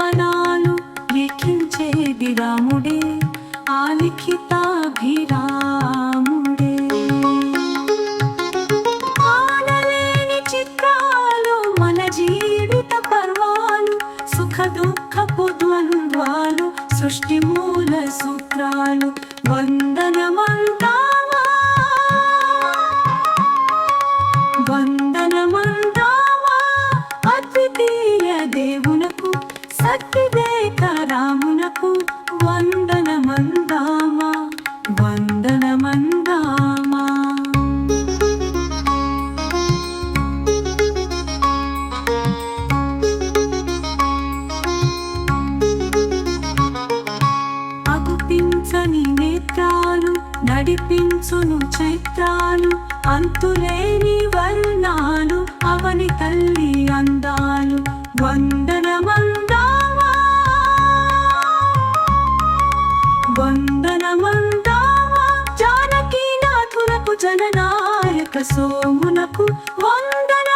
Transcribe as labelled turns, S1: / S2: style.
S1: గమనాలు లిఖించేది రాముడే ఆ లిఖితాభిరాముడే. ఆనలేని చిత్రాలు మన జీవిత పర్వాలు సుఖ దుఃఖపు ద్వంద్వాలు సృష్టి మూల సూత్రాలు వందనమంటావా వంద అగుపించని నేత్రాలు నడిపించును చైత్రాలు అంతులేని వందనమందామా? జానకీనాథునకు జననాయక సోమునకు వందన